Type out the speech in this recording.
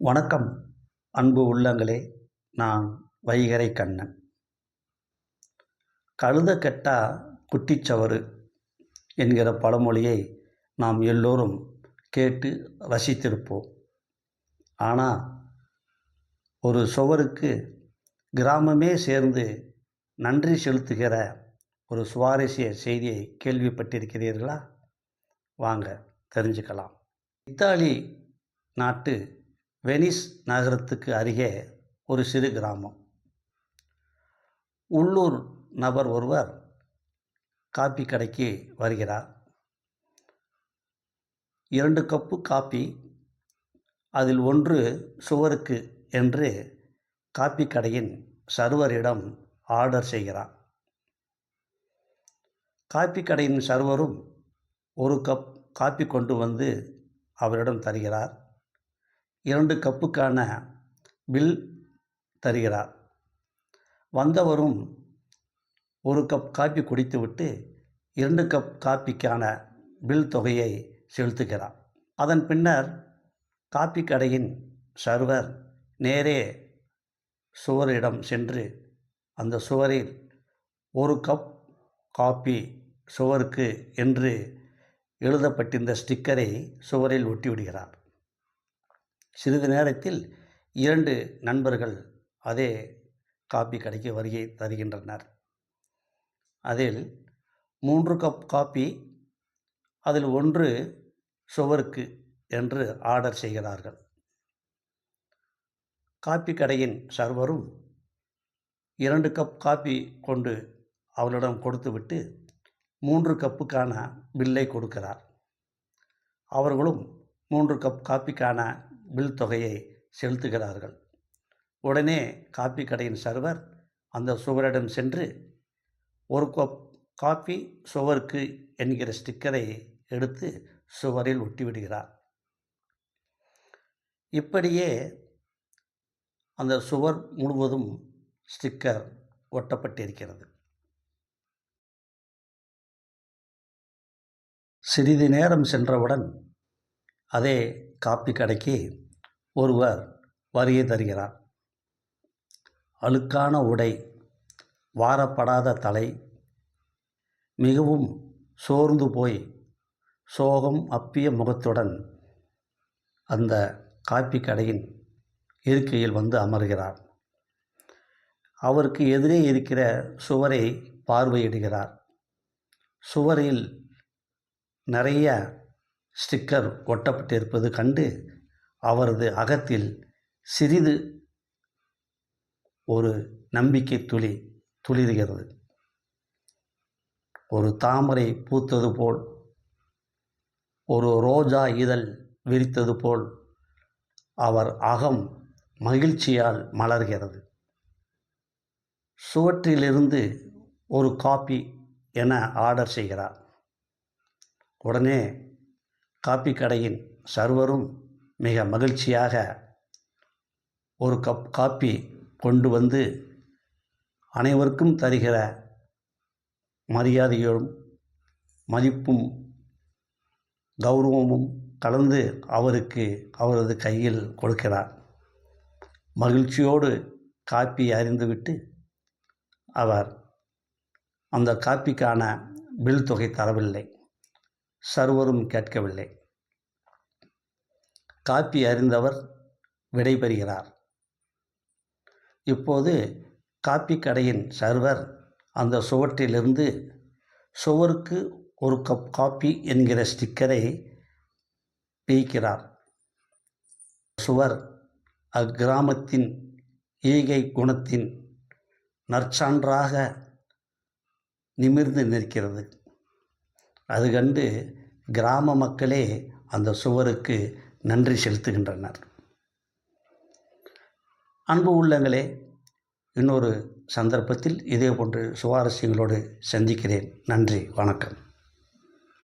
வணக்கம் அன்பு உள்ளங்களே. நான் வைகரை கண்ணன். கழுத கெட்டா குட்டிச்சவறு என்கிற பழமொழியை நாம் எல்லோரும் கேட்டு ரசித்திருப்போம். ஆனால் ஒரு சுவருக்கு கிராமமே சேர்ந்து நன்றி செலுத்துகிற ஒரு சுவாரஸ்ய செய்தியை கேள்விப்பட்டிருக்கிறீர்களா? வாங்க தெரிஞ்சுக்கலாம். இத்தாலி நாட்டு வெனிஸ் நகரத்துக்கு அருகே ஒரு சிறு கிராமம். உள்ளூர் நபர் ஒருவர் காப்பி கடைக்கு வருகிறார். இரண்டு கப்பு காப்பி அதில் ஒன்று சுவருக்கு என்று காப்பி கடையின் சர்வரிடம் ஆர்டர் செய்கிறார். காப்பி கடையின் சர்வரும் ஒரு கப் காப்பி கொண்டு வந்து அவரிடம் தருகிறார். இரண்டு கப்புக்கான பில் தருகிறார். வந்தவரும் ஒரு கப் காப்பி குடித்துவிட்டு இரண்டு கப் காப்பிக்கான பில் தொகையை செலுத்துகிறார். அதன் பின்னர் காப்பி கடையின் சர்வர் நேரே சுவரிடம் சென்று அந்த சுவரில் ஒரு கப் காப்பி சுவருக்கு என்று எழுதப்பட்டிருந்த ஸ்டிக்கரை சுவரில் ஒட்டிவிடுகிறார் சிறிது நேரத்தில் இரண்டு நண்பர்கள் அதே காப்பி கடைக்கு வருகை தருகின்றனர். அதில் மூன்று கப் காப்பி அதில் ஒன்று சுவருக்கு என்று ஆர்டர் செய்கிறார்கள். காப்பி கடையின் சர்வரும் இரண்டு கப் காப்பி கொண்டு அவளிடம் கொடுத்துவிட்டு மூன்று கப்புக்கான பில்லை கொடுக்கிறார். அவர்களும் மூன்று கப் காப்பிக்கான பில் தொகையை செலுத்துகிறார்கள். உடனே காப்பி கடையின் சர்வர் அந்த சுவரிடம் சென்று ஒரு கப் காப்பி சுவருக்கு என்கிற ஸ்டிக்கரை எடுத்து சுவரில் ஒட்டிவிடுகிறார். இப்படியே அந்த சுவர் முழுவதும் ஸ்டிக்கர் ஒட்டப்பட்டிருக்கிறது. சிறிது நேரம் சென்றவுடன் அதே காப்பி கடைக்கு ஒருவர் வருகை தருகிறார். அழுக்கான உடை வாரப்படாத தலை மிகவும் சோர்ந்து போய் சோகம் அப்பிய முகத்துடன் அந்த காப்பி கடையின் இருக்கையில் வந்து அமர்கிறார். அவருக்கு எதிரே இருக்கிற சுவரை பார்வையிடுகிறார். சுவரில் நிறைய ஸ்டிக்கர் ஒட்டப்பட்டிருப்பது கண்டு அவரது அகத்தில் சிறிது ஒரு நம்பிக்கை துளி துளிர்கிறது. ஒரு தாமரை பூத்தது போல் ஒரு ரோஜா இதழ் விரித்தது போல் அவர் அகம் மகிழ்ச்சியால் மலர்கிறது. சுவற்றிலிருந்து ஒரு காப்பி என ஆர்டர் செய்கிறார். உடனே காப்பி கடையின் சர்வரும் மிக மகிழ்ச்சியாக ஒரு கப் காப்பி கொண்டு வந்து அனைவருக்கும் தருகிற மரியாதையோடும் மதிப்பும் கௌரவமும் கலந்து அவருக்கு அவரது கையில் கொடுக்கிறார். மகிழ்ச்சியோடு காப்பி அறிந்துவிட்டு அவர் அந்த காப்பிக்கான பில் தொகை தரவில்லை. சர்வரும் கேட்கவில்லை. காப்பி அறிந்தவர் விடைபெறுகிறார். இப்போது காப்பி கடையின் சர்வர் அந்த சுவற்றிலிருந்து சுவருக்கு ஒரு கப் காப்பி என்கிற ஸ்டிக்கரை பிய்க்கிறார். சுவர் அக்கிராமத்தின் ஈகை குணத்தின் நற்சான்றாக நிமிர்ந்து நிற்கிறது. அது கண்டு கிராம மக்களே அந்த சுவருக்கு நன்றி செலுத்துகின்றனர். அன்பு உள்ளங்களே இன்னொரு சந்தர்ப்பத்தில் இதே போன்று சுவாரஸ்யங்களோடு சந்திக்கிறேன். நன்றி வணக்கம்.